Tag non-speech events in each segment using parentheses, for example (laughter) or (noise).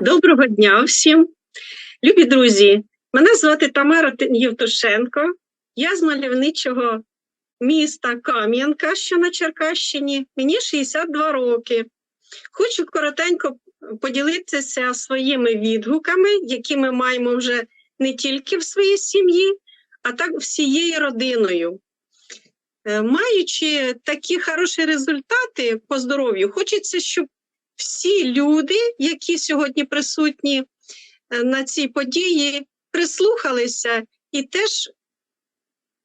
Доброго дня всім. Любі друзі, мене звати Тамара Євтушенко. Я з мальовничого міста Кам'янка, що на Черкащині. Мені 62 роки. Хочу коротенько поділитися своїми відгуками, які ми маємо вже не тільки в своїй сім'ї, а так всією родиною. Е, Маючи такі хороші результати по здоров'ю, хочеться, щоб всі люди, які сьогодні присутні е, на цій події, прислухалися і теж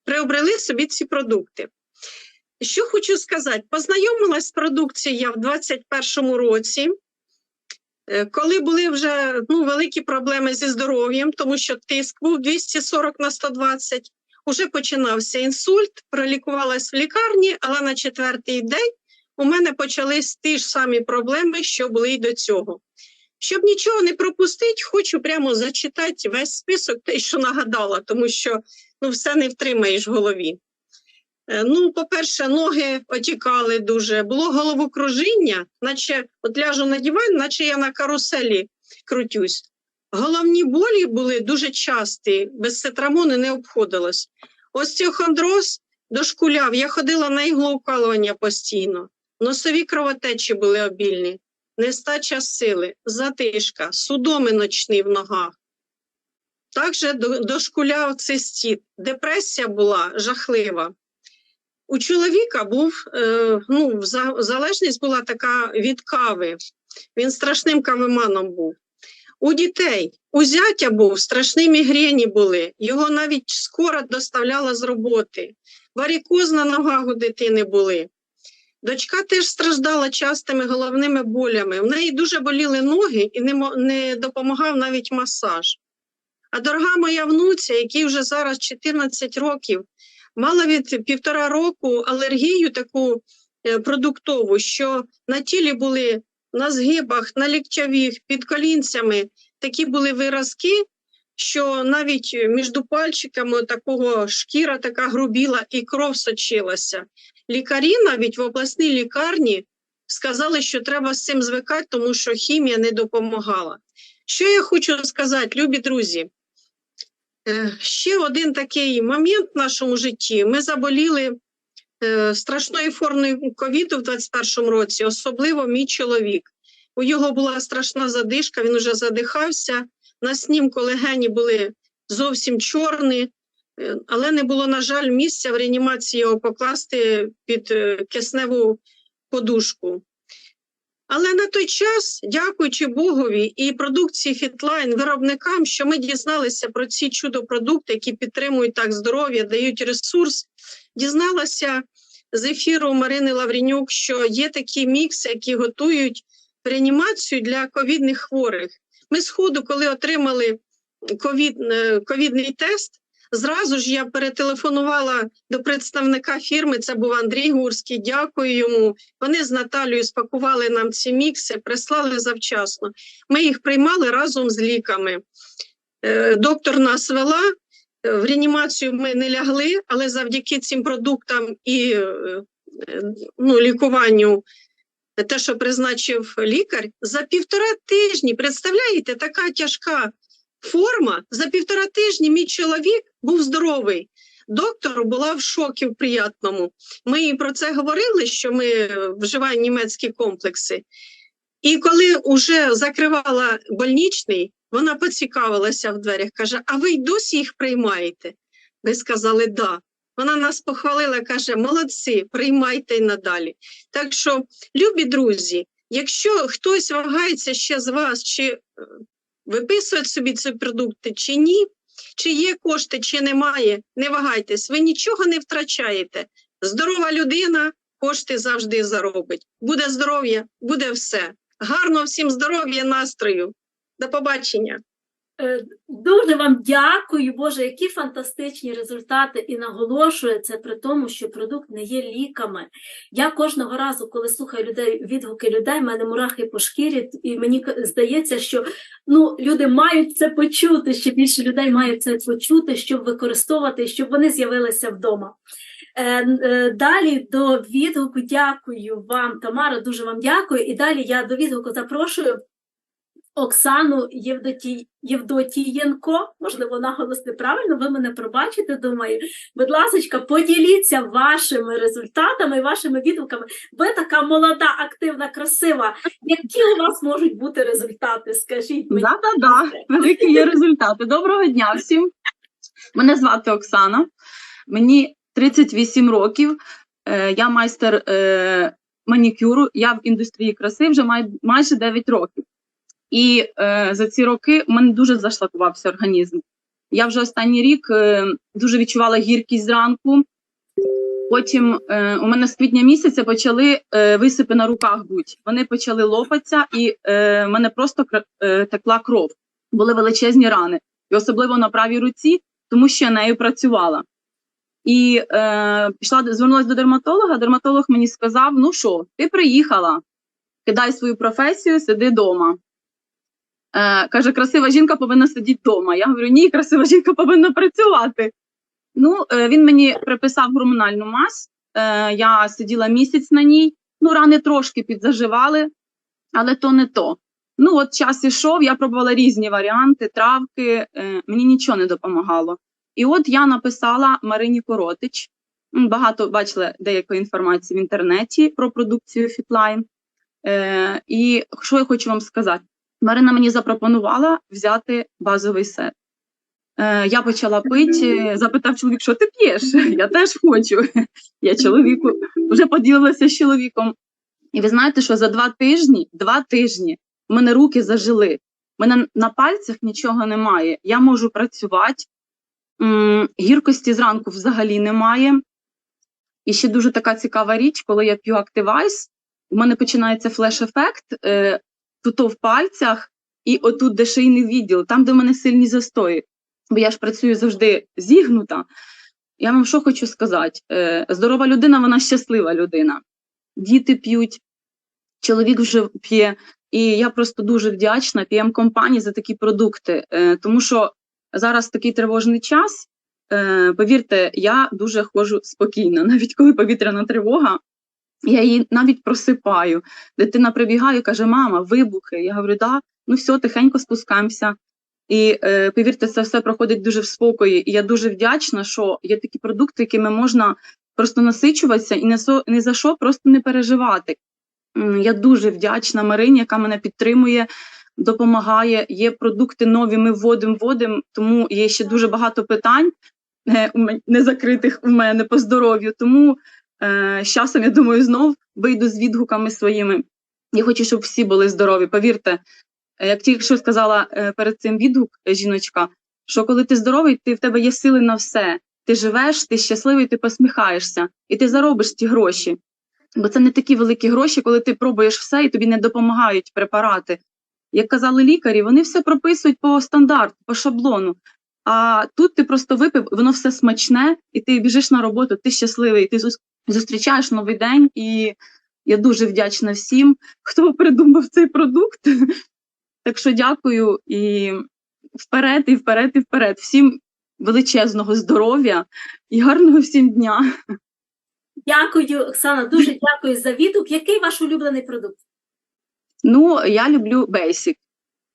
приобрели собі ці продукти. Що хочу сказати, познайомилась з продукцією я в 2021 році, е, коли були вже ну, великі проблеми зі здоров'ям, тому що тиск був 240 на 120, уже починався інсульт, пролікувалась в лікарні, але на четвертий день у мене почались ті ж самі проблеми, що були й до цього. Щоб нічого не пропустити, хочу прямо зачитати весь список, те, що нагадала, тому що ну, все не втримаєш в голові. Е, Ну, по-перше, ноги отікали дуже, було головокружіння, наче от ляжу на диван, наче я на каруселі крутюсь. Головні болі були дуже часті, без цитрамону не обходилось. Остеохондроз дошкуляв, я ходила на іглоукалування постійно. Носові кровотечі були обільні, нестача сили, затишка, судоми ночні в ногах. Також до- дошкуляв цистіт, депресія була жахлива. У чоловіка був, е, ну, залежність була така від кави. Він страшним кавоманом був. У дітей, у зятя був, страшні мігрені були, його навіть скоро доставляла з роботи. Варікоз на ногах у дитини були. Дочка теж страждала частими головними болями. В неї дуже боліли ноги і не, допомагав навіть масаж. А дорога моя внуця, якій вже зараз 14 років, мала від півтора року алергію таку е, продуктову, що на тілі були на згибах, на ліктьових, під колінцями такі були виразки, що навіть між пальчиками такого шкіра така грубіла і кров сочилася. Лікарі навіть в обласній лікарні сказали, що треба з цим звикати, тому що хімія не допомагала. Що я хочу сказати, любі друзі? Е, Ще один такий момент в нашому житті. Ми заболіли е, страшною формою ковіду в 21 році, особливо мій чоловік. У його була страшна задишка, він уже задихався. На снімку легені були зовсім чорні, але не було, на жаль, місця в реанімації його покласти під е, кисневу подушку. Але на той час, дякуючи Богові і продукції Фітлайн, виробникам, що ми дізналися про ці чудо-продукти, які підтримують так здоров'я, дають ресурс, дізналася з ефіру Марини Лавренюк, що є такі мікси, які готують реанімацію для ковідних хворих. Ми сходу, коли отримали ковід, е, ковідний тест, зразу ж я перетелефонувала до представника фірми. Це був Андрій Гурський. Дякую йому. Вони з Наталією спакували нам ці мікси, прислали завчасно. Ми їх приймали разом з ліками. Е, Доктор нас вела. е, В реанімацію ми не лягли, але завдяки цим продуктам і е, ну, лікуванню, те, що призначив лікар, за півтора тижні, представляєте, така тяжка форма. За півтора тижні мій чоловік був здоровий. Доктор була в шокі в приятному. Ми їй про це говорили, що ми вживаємо німецькі комплекси. І коли вже закривала больничний, вона поцікавилася в дверях, каже: А ви й досі їх приймаєте? Ми сказали, да. Вона нас похвалила, каже: молодці, приймайте й надалі. Так що, любі друзі, якщо хтось вагається ще з вас, чи е, виписують собі ці продукти, чи ні, чи є кошти, чи немає, не вагайтесь, ви нічого не втрачаєте. Здорова людина кошти завжди заробить. Буде здоров'я, буде все. Гарного всім здоров'я, настрою. До побачення. Е, Дуже вам дякую, Боже, які фантастичні результати, і наголошую це при тому, що продукт не є ліками. Я кожного разу, коли слухаю людей, відгуки людей, в мене мурахи по шкірі, і мені здається, що ну, люди мають це почути, ще більше людей мають це почути, щоб використовувати, щоб вони з'явилися вдома. Е, е, Далі до відгуку дякую вам, Тамара, дуже вам дякую. І далі я до відгуку запрошую Оксану Євдоті... Євдотієнко, можливо, наголос неправильно, ви мене пробачите, думаю. Будь ласка, поділіться вашими результатами і вашими відгуками. Ви така молода, активна, красива. Які у вас можуть бути результати? Скажіть мені. Да, да, да. Великі є результати. Доброго дня всім. Мене звати Оксана. Мені 38 років. Е, Я майстер е, манікюру. Я в індустрії краси вже май, майже 9 років. І е, за ці роки у мене дуже зашлакувався організм. Я вже останній рік е, дуже відчувала гіркість зранку. Потім е, у мене з квітня місяця почали е, висипи на руках бути. Вони почали лопатися, і е, в мене просто е, текла кров. Були величезні рани, і особливо на правій руці, тому що я нею працювала. І е, пішла звернулася до дерматолога. Дерматолог мені сказав: ну що, ти приїхала, кидай свою професію, сиди вдома. Е, каже, красива жінка повинна сидіти вдома. Я говорю, ні, красива жінка повинна працювати. Ну, е, він мені приписав гормональну мазь. Е, я сиділа місяць на ній. Ну, рани трошки підзаживали, але то не то. Ну, от час ішов, я пробувала різні варіанти, травки, е, мені нічого не допомагало. І от я написала Марині Коротич. Багато бачили деякої інформації в інтернеті про продукцію Fitline. Е, і що я хочу вам сказати? Марина мені запропонувала взяти базовий сет. Е, я почала пити, запитав чоловік, що ти п'єш? (laughs) Я теж хочу. (laughs) Я чоловіку вже поділилася з чоловіком. І ви знаєте, що за два тижні, два тижні в мене руки зажили. У мене на пальцях нічого немає. Я можу працювати. Гіркості зранку взагалі немає. І ще дуже така цікава річ, коли я п'ю Activise, у мене починається флеш-ефект е, тут в пальцях і отут, де шийний відділ, там, де в мене сильні застої. Бо я ж працюю завжди зігнута. Я вам що хочу сказати: е, здорова людина, вона щаслива людина. Діти п'ють, чоловік вже п'є. І я просто дуже вдячна pm компанії за такі продукти, е, тому що зараз такий тривожний час. Е, повірте, я дуже ходжу спокійно, (laughs) навіть коли повітряна тривога, я її навіть просипаю. Дитина прибігає, каже: Мама, вибухи. Я говорю, да, ну все, тихенько спускаємося. І е, повірте, це все проходить дуже в спокої. І я дуже вдячна, що є такі продукти, якими можна просто насичуватися і не, со, не за що просто не переживати. Я дуже вдячна Марині, яка мене підтримує, допомагає. Є продукти нові, ми вводимо, вводимо, тому є ще дуже багато питань е, у мен- незакритих у мене по здоров'ю. Тому з часом, я думаю, знов вийду з відгуками своїми. Я хочу, щоб всі були здорові. Повірте, е, як тільки що сказала е, перед цим відгук е, жіночка, що коли ти здоровий, ти в тебе є сили на все. Ти живеш, ти щасливий, ти посміхаєшся, і ти заробиш ті гроші. Бо це не такі великі гроші, коли ти пробуєш все і тобі не допомагають препарати. Як казали лікарі, вони все прописують по стандарту, по шаблону. А тут ти просто випив, воно все смачне, і ти біжиш на роботу, ти щасливий, ти зустрічаєш новий день. І я дуже вдячна всім, хто придумав цей продукт. (laughs) Так що дякую і вперед, і вперед, і вперед. Всім величезного здоров'я і гарного всім дня. Дякую, Оксана, дуже дякую за відгук. Який ваш улюблений продукт? Ну, я люблю Basic.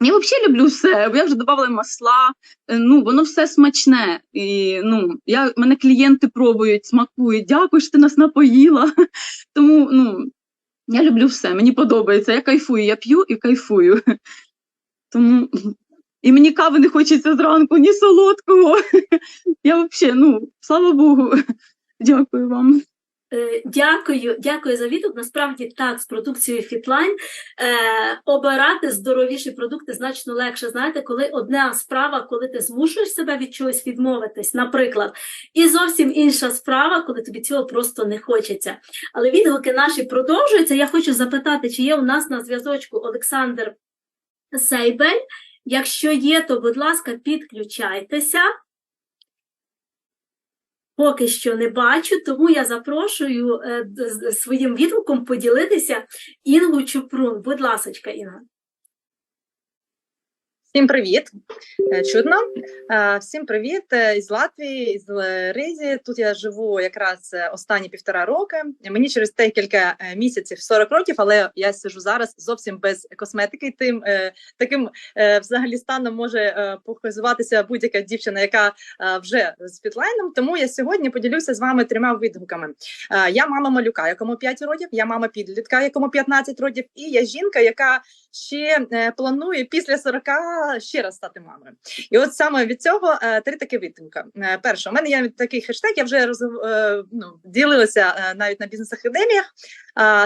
Я взагалі люблю все. Я вже додавала масла. е, Ну, воно все смачне. І ну, я, мене клієнти пробують, смакують. Дякую, що ти нас напоїла. (laughs) Тому ну, я люблю все. Мені подобається. Я кайфую, я п'ю і кайфую. (laughs) Тому і мені кави не хочеться зранку, ні солодкого. (laughs) Я взагалі, ну, слава Богу. Дякую вам. Е, Дякую, дякую за відгук. Насправді так, з продукцією Fitline е, обирати здоровіші продукти значно легше. Знаєте, коли одна справа, коли ти змушуєш себе від чогось відмовитись, наприклад, і зовсім інша справа, коли тобі цього просто не хочеться. Але відгуки наші продовжуються. Я хочу запитати, чи є у нас на зв'язочку Олександр Сейбель. Якщо є, то, будь ласка, підключайтеся. Поки що не бачу, тому я запрошую е, своїм відгуком поділитися Інгу Чупрун. Будь ласочка, Інга. Всім привіт! Е, Чудно. Е, Всім привіт е, із Латвії, із Ризі. Тут я живу якраз останні півтора роки. Мені через декілька місяців 40 років, але я сижу зараз зовсім без косметики. Тим таким взагалі станом може похизуватися будь-яка дівчина, яка вже з фітлайном. Тому я сьогодні поділюся з вами трьома відгуками. Я мама малюка, якому 5 років, я мама підлітка, якому 15 років, і я жінка, яка ще планує після 40 ще раз стати мамою. І от саме від цього е, три такі відтинка. Е, перше, у мене є такий хештег, я вже роз, е, ну, ділилася навіть на бізнес-академіях.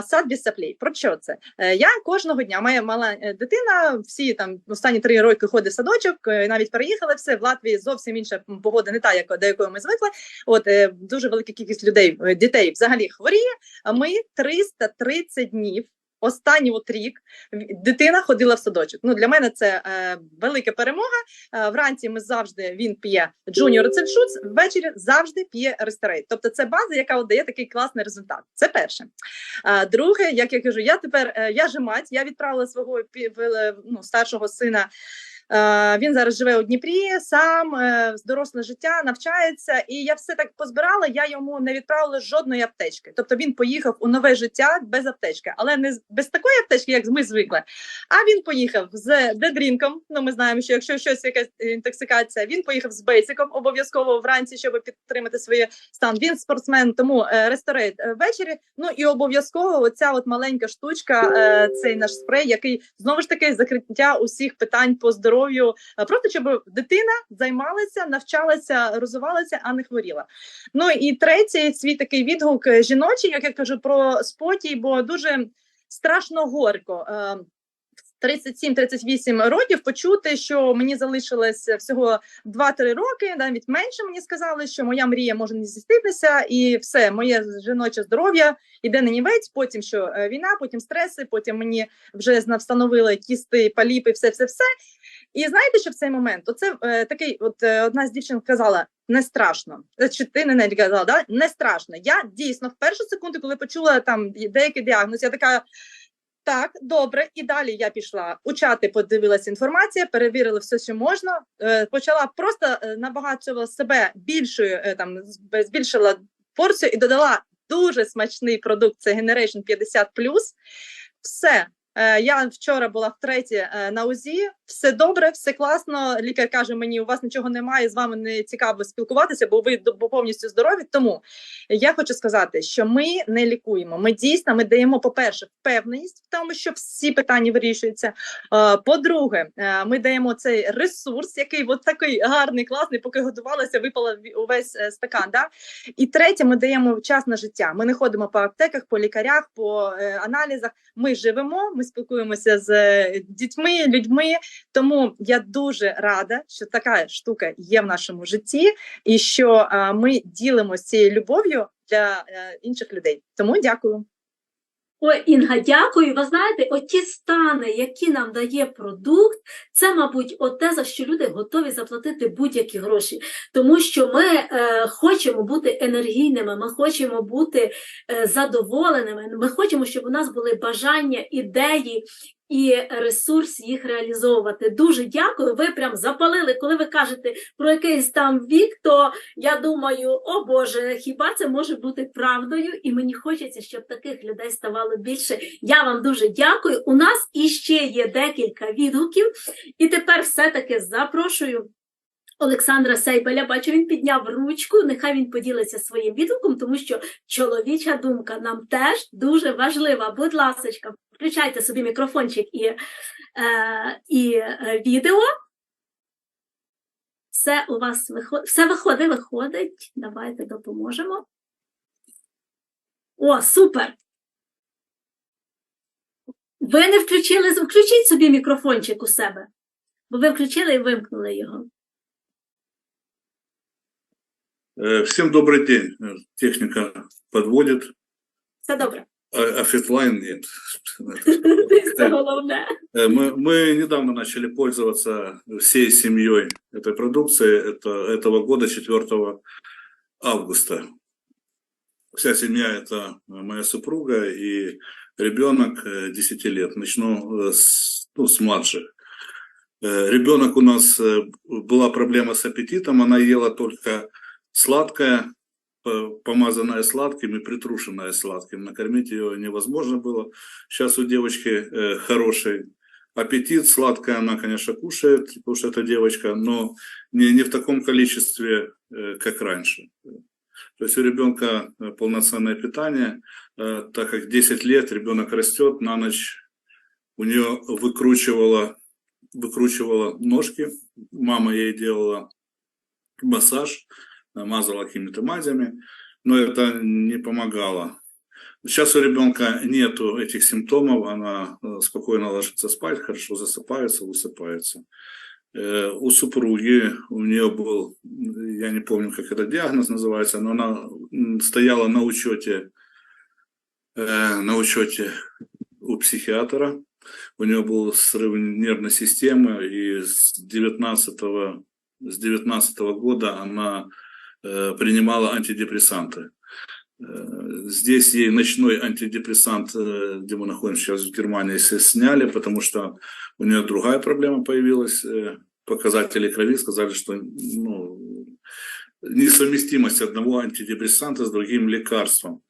Сад без саплей. Про що це? Я кожного дня, моя мала дитина, всі там останні три роки ходить в садочок, навіть переїхали все. В Латвії зовсім інша погода, не та, як до якої ми звикли. От дуже велика кількість людей, дітей взагалі хворіє. А ми 330 днів. Останній от рік дитина ходила в садочок. Ну для мене це е, велика перемога. Е, вранці ми завжди він п'є джуніор Шуц, ввечері завжди п'є ресторей. Тобто це база, яка от дає такий класний результат. Це перше. Е, друге, як я кажу, я тепер е, я же мать. Я відправила свого пі- ну, старшого сина. Е, Він зараз живе у Дніпрі, сам е, з доросле життя навчається, і я все так позбирала. Я йому не відправила жодної аптечки. Тобто він поїхав у нове життя без аптечки, але не без такої аптечки, як ми звикли. А він поїхав з дедрінком. Ну, ми знаємо, що якщо щось якась інтоксикація, він поїхав з бейсиком обов'язково вранці, щоб підтримати свій стан. Він спортсмен, тому е, ресторейт ввечері. Ну і обов'язково оця от маленька штучка, цей наш спрей, який знову ж таки закриття усіх питань по здоров'ю, е, просто щоб дитина займалася, навчалася, розвивалася, а не хворіла. Ну і третій свій такий відгук е, жіночий, як я кажу про спокій, бо дуже страшно горько. е, 37-38 років почути, що мені залишилось всього 2-3 роки, навіть менше мені сказали, що моя мрія може не здійснитися, і все, моє жіноче здоров'я іде на нівець. Потім що е, війна, потім стреси, потім мені вже встановили кісти, паліпи, все, все, все. І знаєте, що в цей момент оце е, такий, от е, одна з дівчин сказала: не страшно. Е, Чи ти не навіть казала, да? не страшно. Я дійсно в першу секунду, коли почула там деякий діагноз, я така. Так, добре, і далі я пішла у чати, подивилася інформація, перевірила все, що можна. Е, почала просто е, набагато себе більшою, там збільшила порцію і додала дуже смачний продукт. Це Generation 50+. Все. Я вчора була втретє на УЗІ. Все добре, все класно. Лікар каже мені: у вас нічого немає, з вами не цікаво спілкуватися, бо ви повністю здорові. Тому я хочу сказати, що ми не лікуємо. Ми дійсно ми даємо, по-перше, впевненість в тому, що всі питання вирішуються. По-друге, е, ми даємо цей ресурс, який от такий гарний, класний, поки готувалася, випала увесь е, стакан. Да? І третє, ми даємо час на життя. Ми не ходимо по аптеках, по лікарях, по е, аналізах. Ми живемо, ми спілкуємося з дітьми, людьми. Тому я дуже рада, що така штука є в нашому житті, і що ми ділимося цією любов'ю для е, інших людей. Тому дякую. Ой, Інга, дякую. Ви знаєте, оті стани, які нам дає продукт, це, мабуть, оте, за що люди готові заплатити будь-які гроші. Тому що ми е, хочемо бути енергійними, ми хочемо бути е, задоволеними, ми хочемо, щоб у нас були бажання, ідеї. І ресурс їх реалізовувати. Дуже дякую. Ви прям запалили. Коли ви кажете про якийсь там вік, то я думаю, о Боже, хіба це може бути правдою? І мені хочеться, щоб таких людей ставало більше. Я вам дуже дякую. У нас іще є декілька відгуків, і тепер все-таки запрошую. Олександра Сейбеля, бачу, він підняв ручку. Нехай він поділиться своїм відгуком, тому що чоловіча думка нам теж дуже важлива. Будь ласка, включайте собі мікрофончик і, е, і е, відео. Все у вас виходить, все виходить, виходить. Давайте допоможемо. О, супер! Ви не включили, включіть собі мікрофончик у себе, бо ви включили і вимкнули його. Всем добрый день. Э, Техника подводит, Все добре. а офлайн нет. Це головне. Э, Мы, мы недавно начали пользоваться всей семьей этой продукцией. Это, этого года, 4 августа. Вся семья – это моя супруга и ребенок э, 10 лет. Начну э, с, ну, с младших. Э, Ребенок у нас э, была проблема с аппетитом, она ела только сладкое, по- помазанное сладким и притрушенное сладким. Накормить ее невозможно было. Сейчас у девочки э, хороший аппетит, сладкое она, конечно, кушает, потому что это девочка, но не, не в таком количестве, э, как раньше. То есть у ребенка полноценное питание, э, так как 10 лет ребенок растет, на ночь у нее выкручивала, выкручивала ножки, мама ей делала массаж, мазала какими-то мазями, но это не помогало. Сейчас у ребенка нету этих симптомов, она э, спокойно ложится спать, хорошо засыпается, высыпается. Э, У супруги, у нее был, я не помню, как этот диагноз называется, но она стояла на учете, э, на учете у психиатра. У нее был срыв нервной системы, и с 19, с 19 года она принимала антидепрессанты. Э, Здесь ей ночной антидепрессант, э, где мы находимся сейчас в Германии, сняли, потому что у нее другая проблема появилась. э, Показатели крови сказали, что ну, несовместимость одного антидепрессанта с другим лекарством.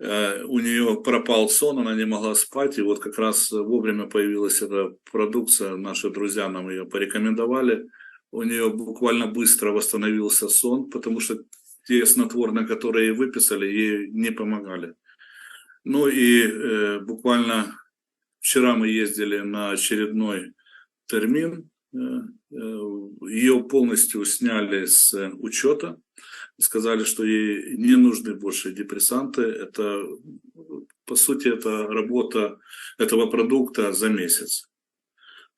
Э, У нее пропал сон, она не могла спать, и вот как раз вовремя появилась эта продукция, наши друзья нам ее порекомендовали. У нее буквально быстро восстановился сон, потому что те снотворные, которые ей выписали, ей не помогали. Ну и э, буквально вчера мы ездили на очередной термин, э, э, ее полностью сняли с учета, сказали, что ей не нужны больше депрессанты. Это, по сути, это работа этого продукта за месяц.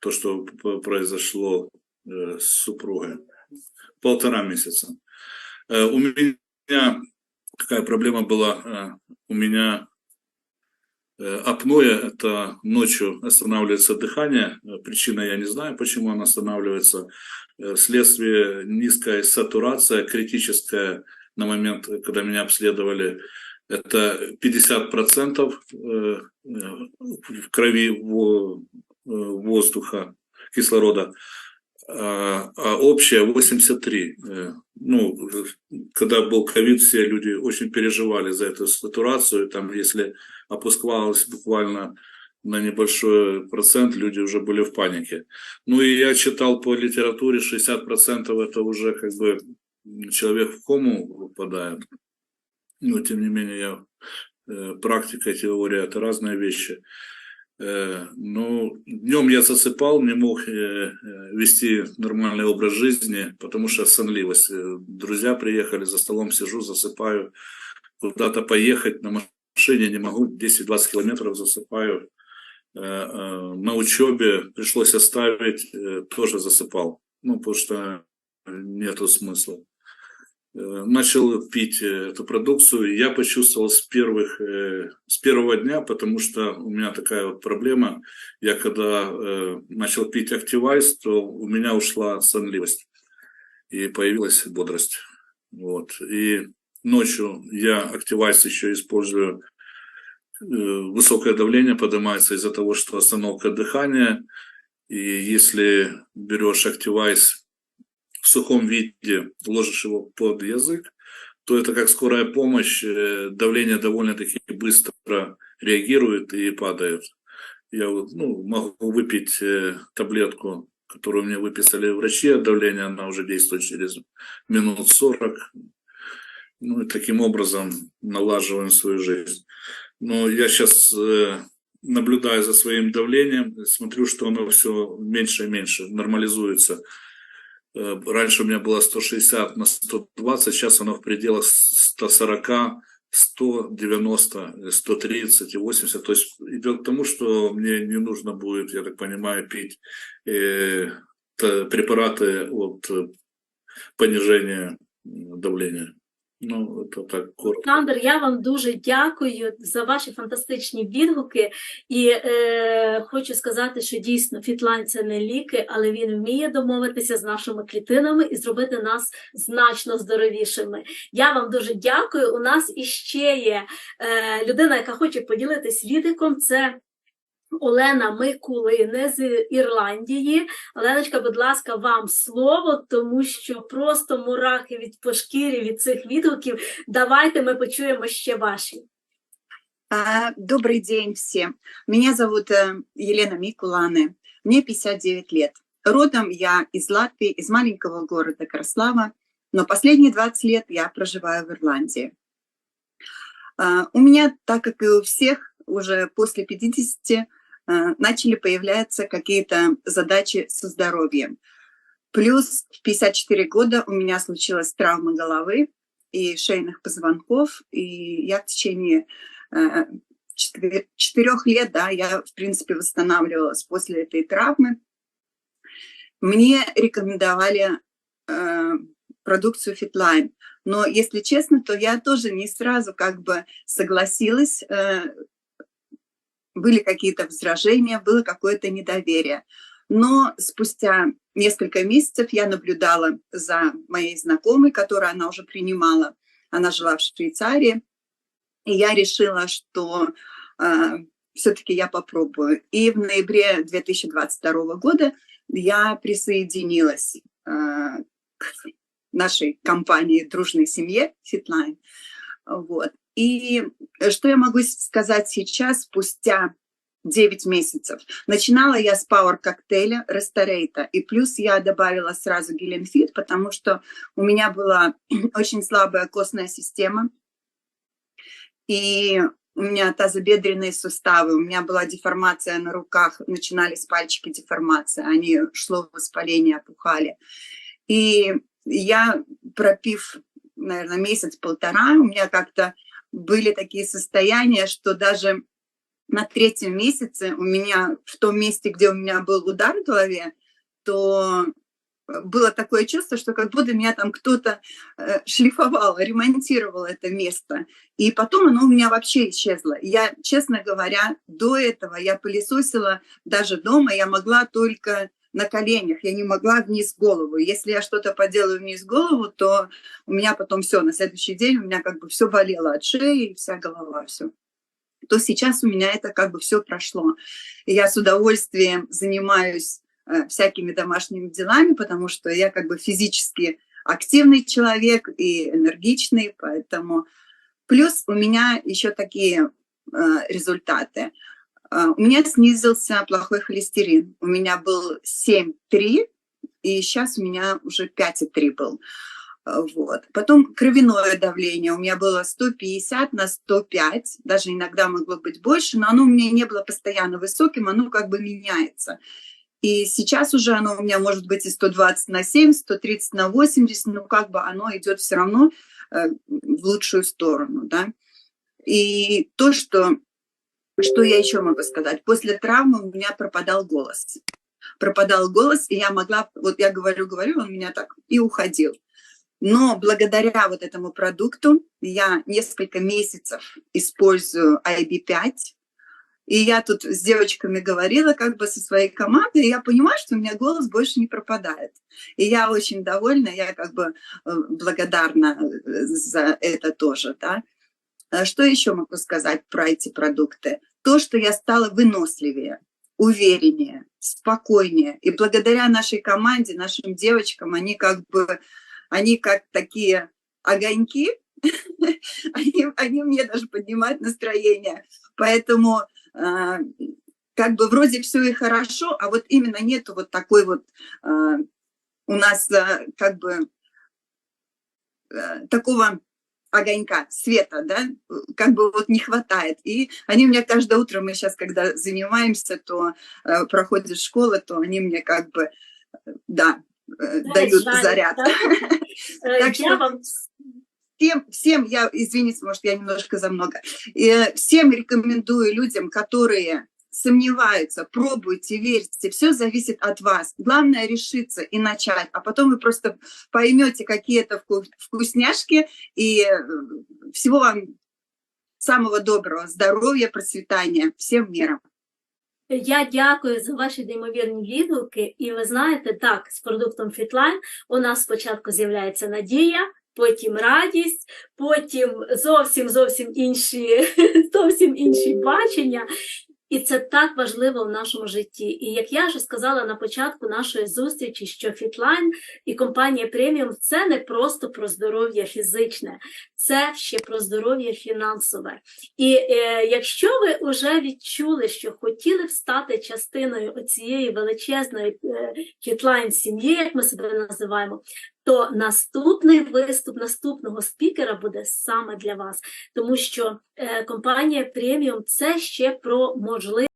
То, что произошло с супругой. Полтора месяца. У меня какая проблема была? У меня апноэ, это ночью останавливается дыхание. Причина я не знаю, почему она останавливается. Вследствие низкая сатурация, критическая на момент, когда меня обследовали, это 50% э, э, в крови э, воздуха, кислорода, а а общая 83. Э, Ну, когда был ковид, все люди очень переживали за эту сатурацию. Там, если опускалось буквально на небольшой процент, люди уже были в панике. Ну и я читал по литературе, 60% это уже как бы человек в кому попадает. Но тем не менее, я, э, практика и теория это разные вещи. Э, Ну, днем я засыпал, не мог э, э, вести нормальный образ жизни, потому что сонливость. Э, Друзья приехали, за столом сижу, засыпаю. Куда-то поехать на машине не могу, 10-20 километров засыпаю. Э, э, На учебе пришлось оставить, э, тоже засыпал. Ну, потому что нету смысла. Э, Начал пить э, эту продукцию, я почувствовал с, первых, э, с первого дня, потому что у меня такая вот проблема. Я когда начал пить Activise, то у меня ушла сонливость и появилась бодрость. Вот. И ночью я Activise еще использую. Высокое давление поднимается из-за того, что остановка дыхания. И если берешь Activise в сухом виде, ложишь его под язык, то это как скорая помощь, э, давление довольно-таки быстро реагирует и падает. Я ну, могу выпить э, таблетку, которую мне выписали врачи от давления, она уже действует через минут 40. Ну и таким образом налаживаем свою жизнь. Но я сейчас наблюдаю за своим давлением, смотрю, что оно все меньше и меньше нормализуется. Э, Раньше у меня было 160 на 120, сейчас оно в пределах 140, 190, 130 и 80. То есть идет к тому, что мне не нужно будет, я так понимаю, пить э, т- препараты от э, понижения м, давления. Ну, это так коротко. Олександр, я вам дуже дякую за ваші фантастичні відгуки. І е, хочу сказати, що дійсно Фітлайн це не ліки, але він вміє домовитися з нашими клітинами і зробити нас значно здоровішими. Я вам дуже дякую. У нас іще є е, людина, яка хоче поділитись відгуком. Це Олена Микулине з Ірландії. Оленочка, будь ласка, вам слово, тому що просто мурахи від по шкірі від цих відгуків. Давайте ми почуємо ще ваші. А, Добрый день всем. Меня зовут э, Елена Микуланы. Мне 59 лет. Родом я из Латвии, из маленького города Краслава, но последние 20 лет я проживаю в Ирландии. А, У меня, так как и у всех, уже после 50 э, начали появляться какие-то задачи со здоровьем. Плюс в 54 года у меня случилась травма головы и шейных позвонков, и я в течение четыре- четырех лет, да, я, в принципе, восстанавливалась после этой травмы. Мне рекомендовали э, продукцию Fitline, но, если честно, то я тоже не сразу как бы согласилась. Были какие-то возражения, было какое-то недоверие. Но спустя несколько месяцев я наблюдала за моей знакомой, которую она уже принимала. Она жила в Швейцарии, и я решила, что все-таки я попробую. И в ноябре 2022 года я присоединилась э, к нашей компании «Дружной семье» Fitline. Вот. И что я могу сказать сейчас, спустя 9 месяцев? Начинала я с пауэр-коктейля Ресторейта, и плюс я добавила сразу Геленфит, потому что у меня была (clears throat) очень слабая костная система, и у меня тазобедренные суставы, у меня была деформация на руках, начинались пальчики деформации, они шло воспаление, опухали. И я, пропив, наверное, месяц-полтора, у меня как-то были такие состояния, что даже на третьем месяце у меня в том месте, где у меня был удар в голове, то было такое чувство, что как будто меня там кто-то э, шлифовал, ремонтировал это место. И потом оно у меня вообще исчезло. Я, честно говоря, до этого я пылесосила даже дома, я могла только на коленях, я не могла вниз голову. Если я что-то поделаю вниз голову, то у меня потом все, на следующий день у меня как бы все болело от шеи, вся голова, все. То сейчас у меня это как бы все прошло. И я с удовольствием занимаюсь э, всякими домашними делами, потому что я как бы физически активный человек и энергичный, поэтому плюс у меня еще такие э, результаты. Э, у меня снизился плохой холестерин. У меня был 7,3, и сейчас у меня уже 5,3 был. Э, Вот. Потом кровяное давление у меня было 150 на 105, даже иногда могло быть больше, но оно у меня не было постоянно высоким, оно как бы меняется. И сейчас уже оно у меня может быть и 120 на 7, 130 на 80, но как бы оно идет все равно э, в лучшую сторону, да. И то, что, что я еще могу сказать, после травмы у меня пропадал голос. Пропадал голос, и я могла, вот я говорю, говорю, он меня так и уходил. Но благодаря вот этому продукту я несколько месяцев использую IB5, и я тут с девочками говорила как бы со своей командой, и я понимаю, что у меня голос больше не пропадает. И я очень довольна, я как бы э, благодарна э, за это тоже, да. А Что еще могу сказать про эти продукты? То, что я стала выносливее, увереннее, спокойнее. И благодаря нашей команде, нашим девочкам, они как бы, они как такие огоньки, (laughs) они, они мне даже поднимают настроение. Поэтому а, как бы вроде все и хорошо, а вот именно нету вот такой вот а, у нас а, как бы такого огонька, света, да, как бы вот не хватает. И они мне каждое утро, мы сейчас, когда занимаемся, то э, проходит школа, то они мне как бы, э, да, э, дают Жаль, заряд. (laughs) так? Що- вам Всем, всем, я, извините, может, я немножко за много, Э, всем рекомендую людям, которые сомневаются, пробуйте, верьте, все зависит от вас. Главное решиться и начать, а потом вы просто поймете какие это вку- вкусняшки, и э, всего вам самого доброго, здоровья, процветания, всем мира. Я дякую за ваші неймовірні відгуки. І ви знаєте, так, з продуктом Fitline у нас спочатку з'являється надія, потім радість, потім зовсім зовсім інші, зовсім (laughs) інші бачення. І це так важливо в нашому житті. І як я вже сказала на початку нашої зустрічі, що Фітлайн і компанія преміум це не просто про здоров'я фізичне, це ще про здоров'я фінансове. І е, якщо ви вже відчули, що хотіли б стати частиною цієї величезної е, Фітлайн сім'ї, як ми себе називаємо, то наступний виступ наступного спікера буде саме для вас, тому що е, компанія преміум це ще про можливість.